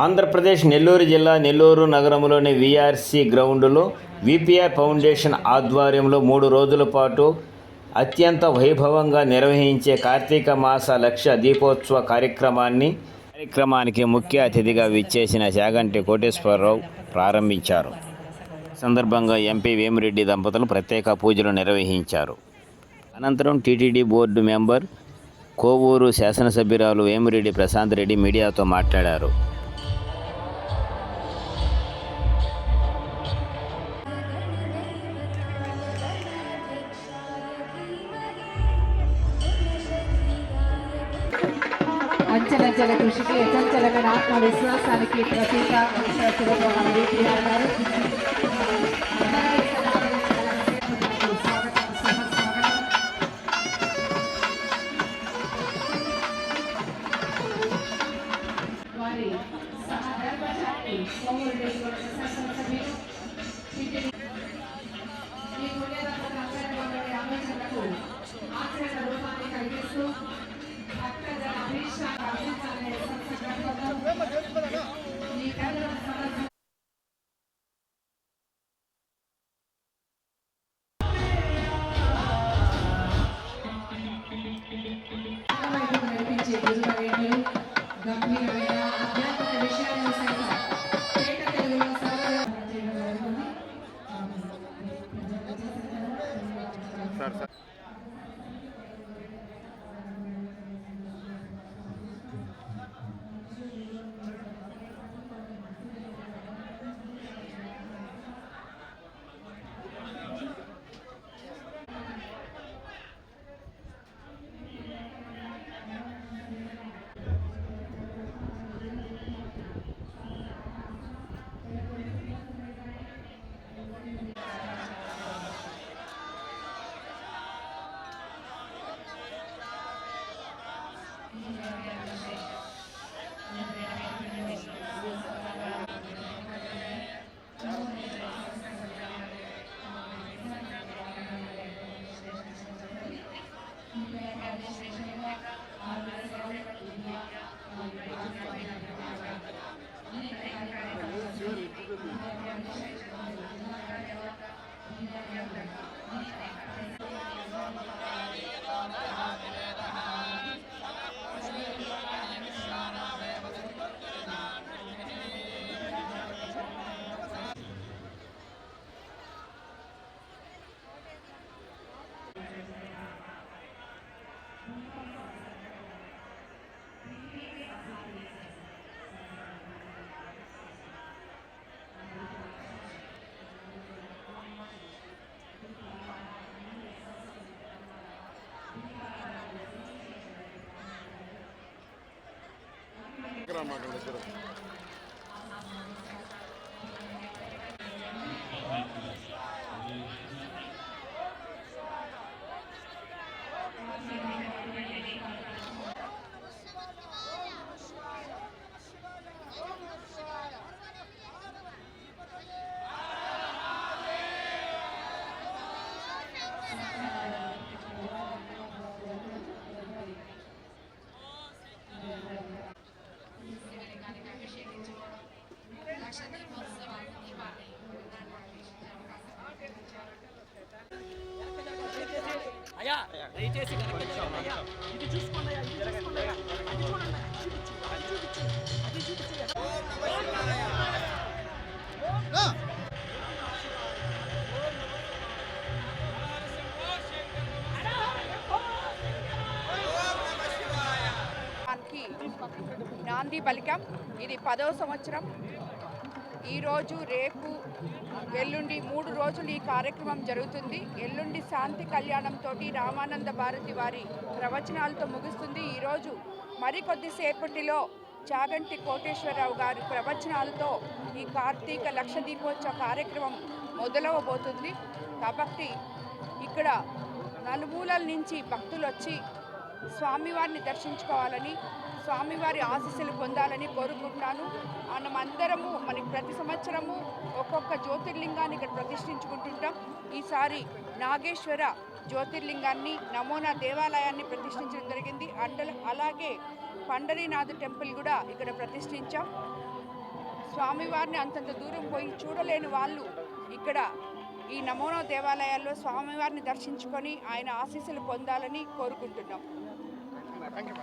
ఆంధ్రప్రదేశ్ నెల్లూరు జిల్లా నెల్లూరు నగరంలోని విఆర్సి గ్రౌండ్లో విపిఆర్ ఫౌండేషన్ ఆధ్వర్యంలో మూడు రోజుల పాటు అత్యంత వైభవంగా నిర్వహించే కార్తీక మాస లక్ష దీపోత్సవ కార్యక్రమాన్ని కార్యక్రమానికి ముఖ్య అతిథిగా విచ్చేసిన శాగంటి కోటేశ్వరరావు ప్రారంభించారు. సందర్భంగా ఎంపీ వేమిరెడ్డి దంపతులు ప్రత్యేక పూజలు నిర్వహించారు. అనంతరం టీటీడీ బోర్డు మెంబర్ కోవూరు శాసనసభ్యురాలు వేమిరెడ్డి ప్రశాంత్ రెడ్డి మీడియాతో మాట్లాడారు. అంచెలంచెల కృషికి అచంచలమైన ఆత్మవిశ్వాసానికి ప్రతీక గారు. వారి సహధర్మచారి సోమరుడు శాసనసభ్యులు ఈ పుణ్యదంపతుల ఆచరణలోని ఆలోచనలకు ఆచరణ రూపాన్ని కలిగిస్తూ గంభీరమైన ఆధ్యాత్మిక విషయాలను సైతం తేట తెలుగులో సరళంగా Cumhurbaşkanı దయచేసి ఇది చూసుకోండి అయ్యా ఇది చూసుకోండి అయ్యా. అది చూడండి. అది చూపించు అది చూపించు అది చూపించు. దానికి నాంది పలికాం ఇది పదవ సంవత్సరం. ఈరోజు రేపు ఎల్లుండి మూడు రోజులు ఈ కార్యక్రమం జరుగుతుంది. ఎల్లుండి శాంతి కళ్యాణంతో రామానంద భారతి వారి ప్రవచనాలతో ముగుస్తుంది. ఈరోజు మరికొద్దిసేపటిలో చాగంటి కోటేశ్వరరావు గారి ప్రవచనాలతో ఈ కార్తీక లక్ష దీపోత్సవ కార్యక్రమం మొదలవబోతుంది. కాబట్టి ఇక్కడ నలుమూలల నుంచి భక్తులు వచ్చి స్వామివారిని దర్శించుకోవాలని స్వామివారి ఆశీస్సులు పొందాలని కోరుకుంటున్నాను. మనమందరము మనకి ప్రతి సంవత్సరము ఒక్కొక్క జ్యోతిర్లింగాన్ని ఇక్కడ ప్రతిష్ఠించుకుంటుంటాం. ఈసారి నాగేశ్వర జ్యోతిర్లింగాన్ని నమోనా దేవాలయాన్ని ప్రతిష్ఠించడం జరిగింది. అండల అలాగే పండరీనాథ్ టెంపుల్ కూడా ఇక్కడ ప్రతిష్ఠించాం. స్వామివారిని అంతంత దూరం పోయి చూడలేని వాళ్ళు ఇక్కడ ఈ నమోనా దేవాలయాల్లో స్వామివారిని దర్శించుకొని ఆయన ఆశీస్సులు పొందాలని కోరుకుంటున్నాం. Thank you